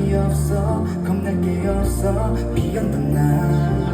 답이 없어 겁날 게 없어 비었던 나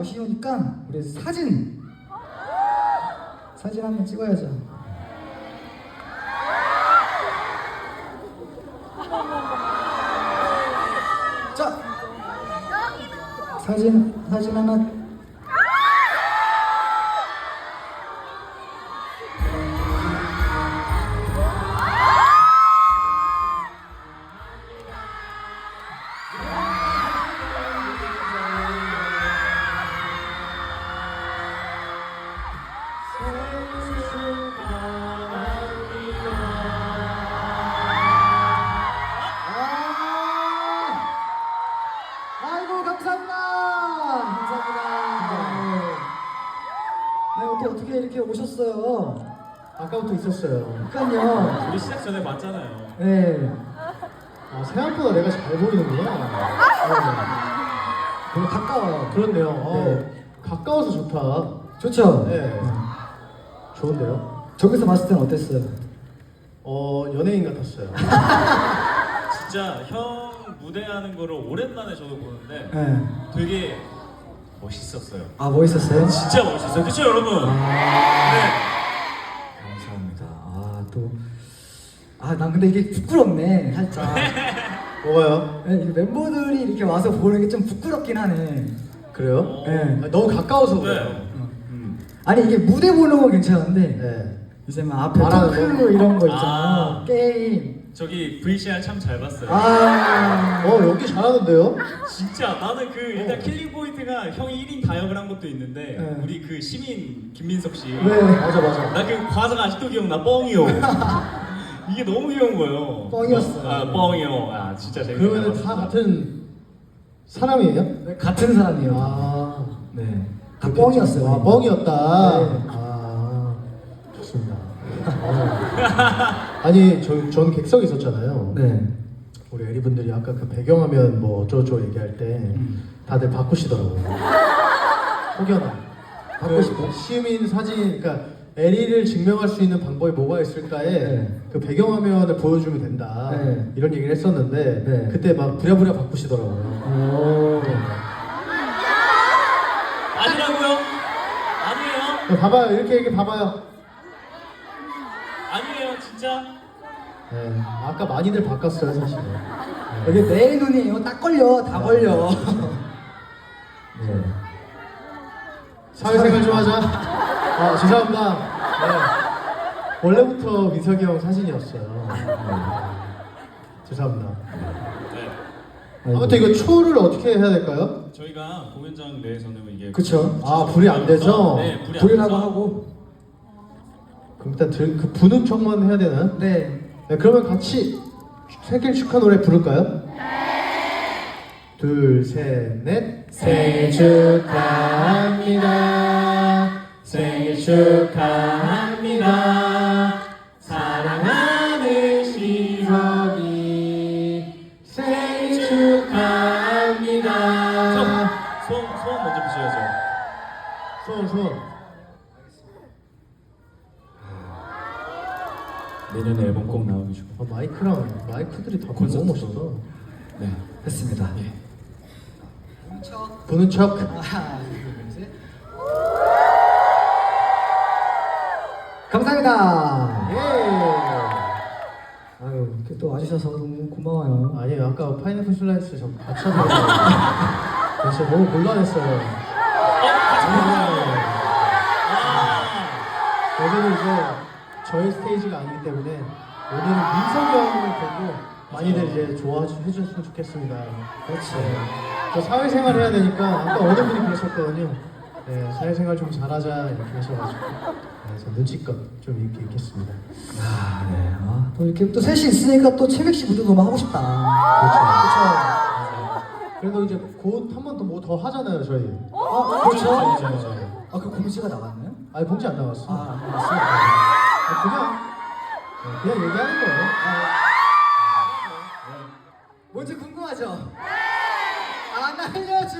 아쉬우니까 우리 사진 사진 한번 찍어야죠. 자 사진 사진 하나 오셨어요 아까부터 있었어요. 그러니까요 우리 시작 전에 봤잖아요. 네 아, 생각보다 내가 잘 보이는구나. 너무 가까워요 네. 그렇네요. 어, 네. 가까워서 좋다. 좋죠 네. 좋은데요? 저기서 봤을 때는 어땠어요? 어, 연예인 같았어요. 진짜 형 무대하는 거를 오랜만에 저도 보는데 네. 되게 멋있었어요. 아 멋있었어요? 진짜 멋있었어요. 그쵸 여러분? 네. 감사합니다. 아 또. 아, 난 근데 이게 부끄럽네, 살짝. 뭐가요? 네, 이 멤버들이 이렇게 와서 보는 게 좀 부끄럽긴 하네. 그래요? 네. 아, 너무 가까워서 네. 그래요. 음. 아니, 이게 무대 보는 건 괜찮은데, 네. 이제 막 앞에 말하는 토크 이런 거 있잖아. 아. 게임. 저기 VCR 참 잘 봤어요. 아. 어, 연기 잘하는데요? 진짜 나는 그 일단 어. 킬링 포인트가 형이 1인 다역을 한 것도 있는데 네. 우리 그 시민 김민석 씨. 네. 맞아, 맞아. 나 그 과자가 아직도 기억나 뻥이요. 이게 너무 귀여운 거예요. 뻥이었어. 아 뻥이요. 아 진짜 재밌게. 그러면 다. 같은 사람이에요? 네, 같은 사람이에요. 아. 네. 다 뻥이었어요. 아, 뻥이었다. 네. 아, 좋습니다. 어. 아니, 저, 전 객석 있었잖아요. 네. 우리 애리분들이 아까 그 배경화면 뭐 어쩌고저쩌고 얘기할 때 음. 다들 바꾸시더라고요. 혹여나. 바꾸시고? 그 시민 사진, 그러니까 에리를 증명할 수 있는 방법이 뭐가 있을까에 네. 그 배경화면을 보여주면 된다 네. 이런 얘기를 했었는데 네. 그때 막 부랴부랴 바꾸시더라고요. 오. 아니라고요? 아니에요? 야, 봐봐요 이렇게 이렇게 봐봐요. 아니에요 진짜? 네. 아까 많이들 바꿨어요 사실. 네. 여기 내 눈이에요. 딱 걸려. 다 걸려. 네. 사회생활 좀 하자. 아 죄송합니다. 네. 원래부터 민석이 형 사진이었어요. 네. 죄송합니다. 네 아무튼 이거 초를 어떻게 해야 될까요? 저희가 공연장 내에서는 이게 그쵸. 아 불이 안 되죠? 네 불이 안 불이라고 돼서 하고. 그럼 일단 들, 그 부는 척만 해야 되나요? 네. 네, 그러면 같이 생일 축하 노래 부를까요? 둘, 셋, 넷. 생일 축하합니다. 생일 축하 마이크들이 다 콘서트. 너무 멋있다. 네 됐습니다. 예. 부는 척. 하나, 둘, 셋. 감사합니다. 예. 아유, 이렇게 또 와주셔서 너무 고마워요. 아니 아까 파인애플 슬라이스 저 하더라고요. 진짜 너무 곤란했어요. 어? 아 여기는 이제 저희 스테이지가 아니기 때문에 오늘은 민석이 형을 보고 많이들 이제 좋아해 주셨으면 좋겠습니다. 그렇죠. 저 사회생활 해야 되니까 아까 어느 분이 그러셨거든요. 네, 사회생활 좀 잘하자 이렇게 하셔가지고 네, 저 눈치껏 좀 이렇게 있겠습니다. 아, 네. 아, 또 이렇게 또 셋이 있으니까 또 채백 씨 무대 너무 하고 싶다. 그렇죠. 그래도 이제 곧 한 번 더 뭐 더 하잖아요 저희. 어, 그렇죠. 그렇죠. 아, 그 공지가 나갔나요? 아니 봉지 안 나왔어. 아, 안 나갔어요? 아, 그냥 네, 그냥 얘기하는 거예요. 뭔지 궁금하죠? 안 알려줘.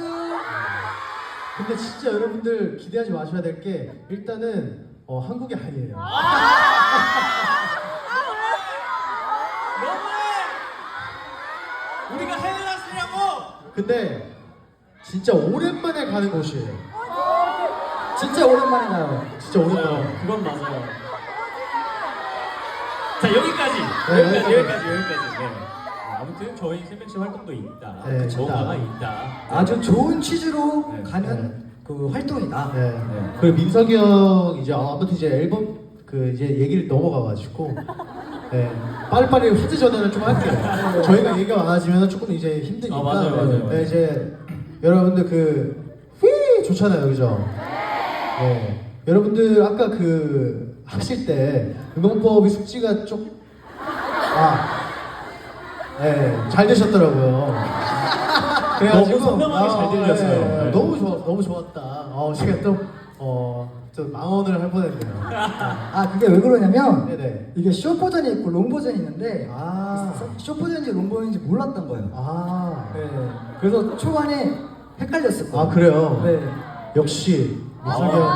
근데 진짜 여러분들 기대하지 마셔야 될 게 일단은 어, 한국이 아니에요. 너무해! 우리가 났으냐고! 근데 진짜 오랜만에 가는 곳이에요. 진짜 오랜만에 가요. 진짜 오랜만에. 그건 맞아요 자 여기까지 네, 여기까지 여기까지. 여기까지 여기까지 네. 아무튼 저희 새벽시 활동도 있다 네, 뭔가가 있다. 있다 아주 좋은 취지로 네. 가는 그 활동이다. 네. 네. 그리고 민석이 형 이제 아무튼 이제 앨범 그 이제 얘기를 넘어가가지고 네. 빨리빨리 화제 전환을 좀 할게요. 저희가 얘기가 많아지면 조금 이제 힘드니까. 아, 맞아요, 맞아요, 네, 맞아요. 이제 여러분들 그 휘 좋잖아요, 그죠? 네. 여러분들 아까 그 하실 때 응원법이 숙지가 좀 아, 네, 잘 되셨더라고요. 너무 선명하게 잘 들렸어요. 네, 네. 너무 좋아, 너무 좋았다. 어, 제가 또 어, 좀 망언을 할 뻔했네요. 아, 그게 왜 그러냐면 네네. 이게 쇼 버전이 있고 롱 버전이 있는데 아, 쇼 버전인지 롱 버전인지 몰랐던 거예요. 아, 네. 그래서 초반에 헷갈렸을 거예요. 아 그래요. 네. 역시 민석이 형.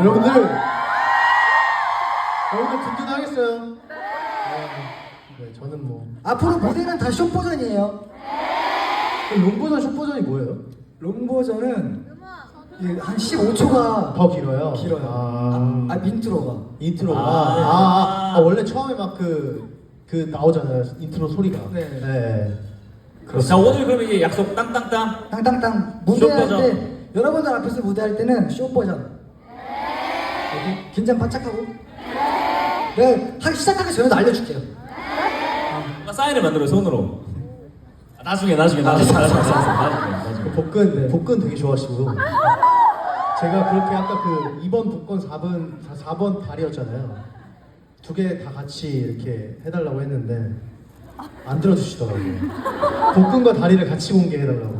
여러분들, 여러분들 든든하겠어요. 네. 네. 앞으로 무대는 다쇼 버전이에요. 롱 버전, 숏 버전이 뭐예요? 롱 버전은 이게 한 15초가 더 길어요. 길어요. 아, 아, 아, 민트로가. 인트로가. 아, 아, 네. 아, 아, 원래 처음에 막 그, 그 나오잖아요. 인트로 소리가. 네. 네. 자 오늘 그럼 이제 약속 땅땅땅 땅땅땅 쇼 무대할 버전. 때 여러분들 앞에서 무대할 때는 쇼 버전. 여기 긴장 바짝하고. 네, 하기 시작하기 전에도 알려줄게요. 아, 사인을 만들어 손으로 아, 나중에 나중에 나중에 나중에 나중에 나중에 나중에 복근, 네. 복근 되게 좋아하시고. 제가 그렇게 아까 그 2번 복근 4번, 4번 발이었잖아요. 두 개 다 같이 이렇게 해달라고 했는데, 안 들어주시더라고요. 복근과 다리를 같이 공개해달라고.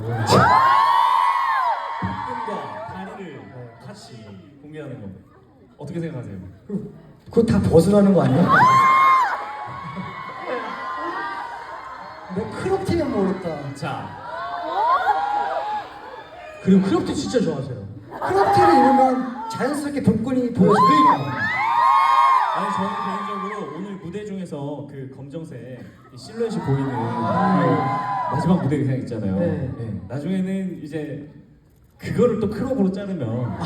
복근과 다리를 같이 공개하는 거 어떻게 생각하세요? 그거 다 벗으라는 거 아니야? 내 크롭 티면 모르겠다. 자 그리고 크롭티 진짜 좋아하세요. 크롭 티를 입으면 자연스럽게 복근이 보여지니까. 아니 저는 개인적으로 오늘 무대 중에서 그 검정색 이 실루엣이 보이는 그 마지막 무대 의상 있잖아요. 네. 네. 나중에는 이제 그거를 또 크롭으로 자르면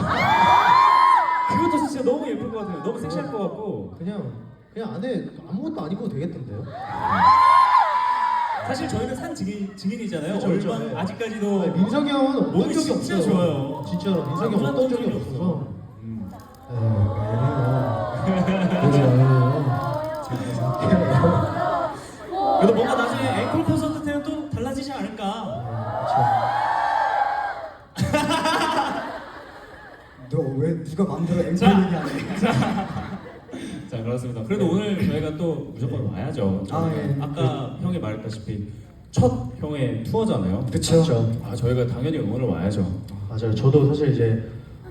그것도 진짜 너무 예쁠 것 같아요. 너무 섹시할 것 같고 그냥 그냥 안에 아무것도 안 입고 되겠던데요? 사실 저희는 산 증인, 증인이잖아요. 그쵸. 얼마 네. 아직까지도 아니, 민석이 형은 어떤 몸이 적이 진짜 없어요. 좋아요. 진짜로 민석이 형 어떤 적이 없어서. 음. 네. 그래도 뭔가 나중에 앵콜 콘서트 때는 또 달라지지 않을까. 너 왜 누가 마음대로 앵콜 자. 얘기하네? 자 그렇습니다. 그래도 오늘 저희가 또 무조건 와야죠. 아, 예. 아까 형이 말했다시피 첫 형의 투어잖아요. 그쵸. 맞죠. 아 저희가 당연히 응원을 와야죠. 맞아요. 저도 사실 이제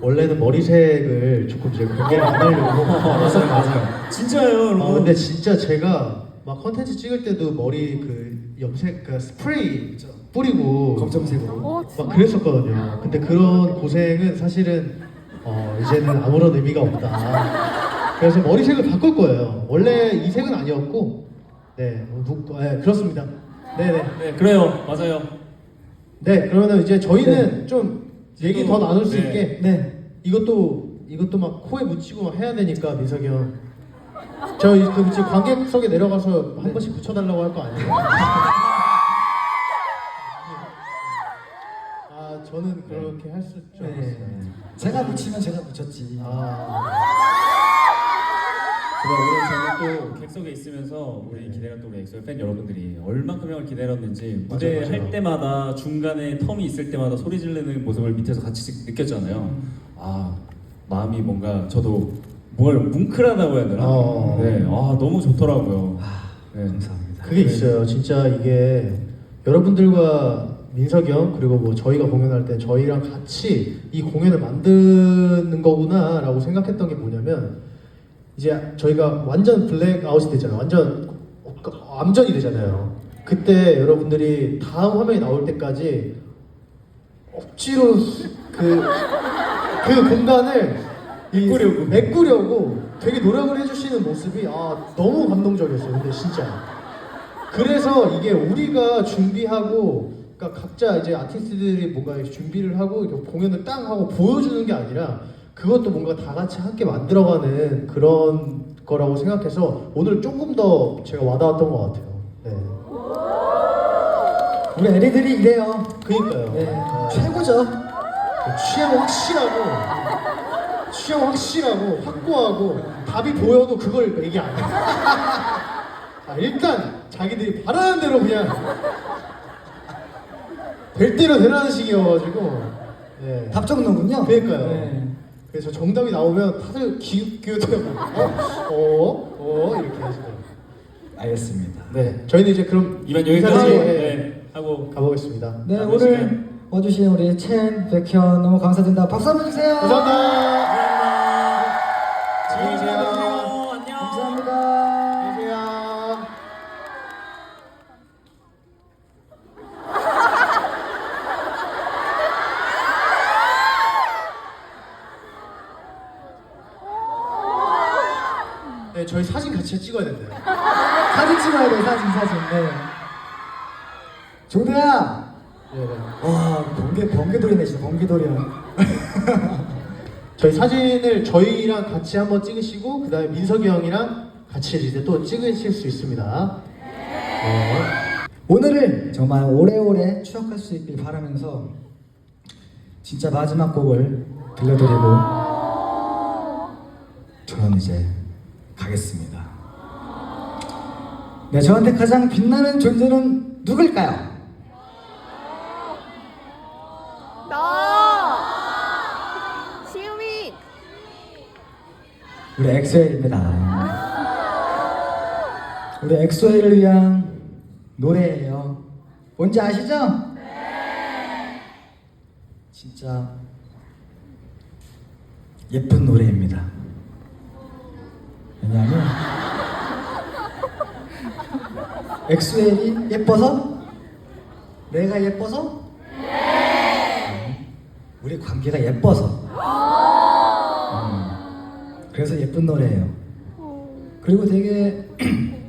원래는 머리색을 조금 이제 공개를 안 하려고 맞아요, 맞아요. 여러분. 아 근데 진짜 제가 막 컨텐츠 찍을 때도 머리 그 염색 그 스프레이 뿌리고 검정색으로. 막 그랬었거든요. 근데 그런 고생은 사실은 어, 이제는 아무런 의미가 없다. 그래서 머리색을 바꿀 거예요. 원래 이 색은 아니었고, 네, 어, 누, 네 그렇습니다. 네 네. 네, 그래요, 맞아요. 네, 그러면 이제 저희는 좀 얘기 더 나눌 수 네. 있게 네. 이것도 이것도 막 코에 묻히고 막 해야 되니까 민석이 형. 저 이- 그 지금 관객석에 내려가서 한 번씩 붙여달라고 할 거 아니에요? 아 저는 그렇게 할수줄 네. 알았어요. 제가 붙이면 제가 붙였지. 아 오늘 저는 또 객석에 있으면서 우리 기다렸던 우리 엑소의 팬 여러분들이 얼마큼 형을 기다렸는지 무대 맞아요. 할 때마다 중간에 텀이 있을 때마다 소리 지르는 모습을 밑에서 같이 느꼈잖아요. 아 마음이 뭔가 저도 뭘 뭉클하다고 해야 되나? 어. 네, 아 너무 좋더라고요. 네. 감사합니다. 그게 있어요. 진짜 이게 여러분들과 민석이 형 그리고 뭐 저희가 공연할 때 저희랑 같이 이 공연을 만드는 거구나라고 생각했던 게 뭐냐면 이제 저희가 완전 블랙아웃이 되잖아요. 완전 암전이 되잖아요. 그때 여러분들이 다음 화면이 나올 때까지 억지로 그, 그 공간을 이- 메꾸려고. 메꾸려고 되게 노력을 해주시는 모습이 아 너무 감동적이었어요. 근데 진짜. 그래서 이게 우리가 준비하고 그러니까 각자 이제 아티스트들이 뭔가 준비를 하고 공연을 땅 하고 보여주는 게 아니라 그것도 뭔가 다 같이 함께 만들어가는 그런 거라고 생각해서 오늘 조금 더 제가 와닿았던 것 같아요. 네. 우리 애리들이 이래요. 그니까요. 네. 최고죠. 취향 확실하고 취향 확실하고 확고하고 답이 보여도 그걸 얘기 안 해. 아, 일단 자기들이 바라는 대로 그냥 될 대로 되라는 식이어가지고 네. 답정너군요. 그러니까요. 네. 그래서 정답이 나오면 다들 기웃기웃하고 어? 어? 어? 이렇게 하시더라고요. 알겠습니다. 네, 저희는 이제 그럼 이만 여기까지 인사드리고, 예, 네, 하고 가보겠습니다. 네, 아, 오늘. 와주신 우리 첸, 백현 너무 감사드립니다. 박수 한번 주세요. 감사합니다. 진 같이 찍어야 된대요. 사진 찍어야 돼, 사진, 사진. 네. 조대야. 네, 네. 와, 번개, 번개돌이네, 진짜 번개돌이야. 저희 사진을 저희랑 같이 한번 찍으시고 그다음에 민석이 형이랑 같이 이제 또 찍으실 수 있습니다. 네. 오늘을 정말 오래오래 추억할 수 있길 바라면서 진짜 마지막 곡을 들려드리고 저는 이제 가겠습니다. 네, 저한테 가장 빛나는 존재는 누굴까요? 너 시우민 우리 엑소엘입니다. 우리 엑소엘을 위한 노래예요. 뭔지 아시죠? 네. 진짜 예쁜 노래입니다. 왜냐하면 엑스웨이 예뻐서? 내가 예뻐서? 네. 우리 관계가 예뻐서. 음. 그래서 예쁜 노래예요. 그리고 되게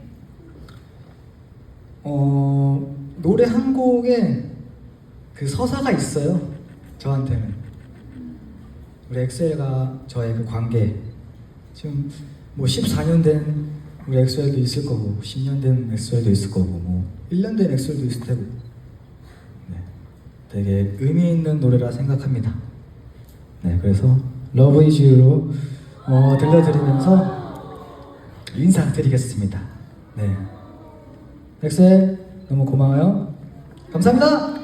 어, 노래 한 곡에 그 서사가 있어요. 저한테는 우리 엑셀과 저의 그 관계 지금 뭐 14년 된 우리 엑소엘도 있을 거고 10년 된 엑소엘도 있을 거고 뭐 1년 된 엑소엘도 있을 테고. 네, 되게 의미 있는 노래라 생각합니다. 네 그래서 러브 이즈로 어, 들려드리면서 인사드리겠습니다. 네. 엑소엘 너무 고마워요. 감사합니다!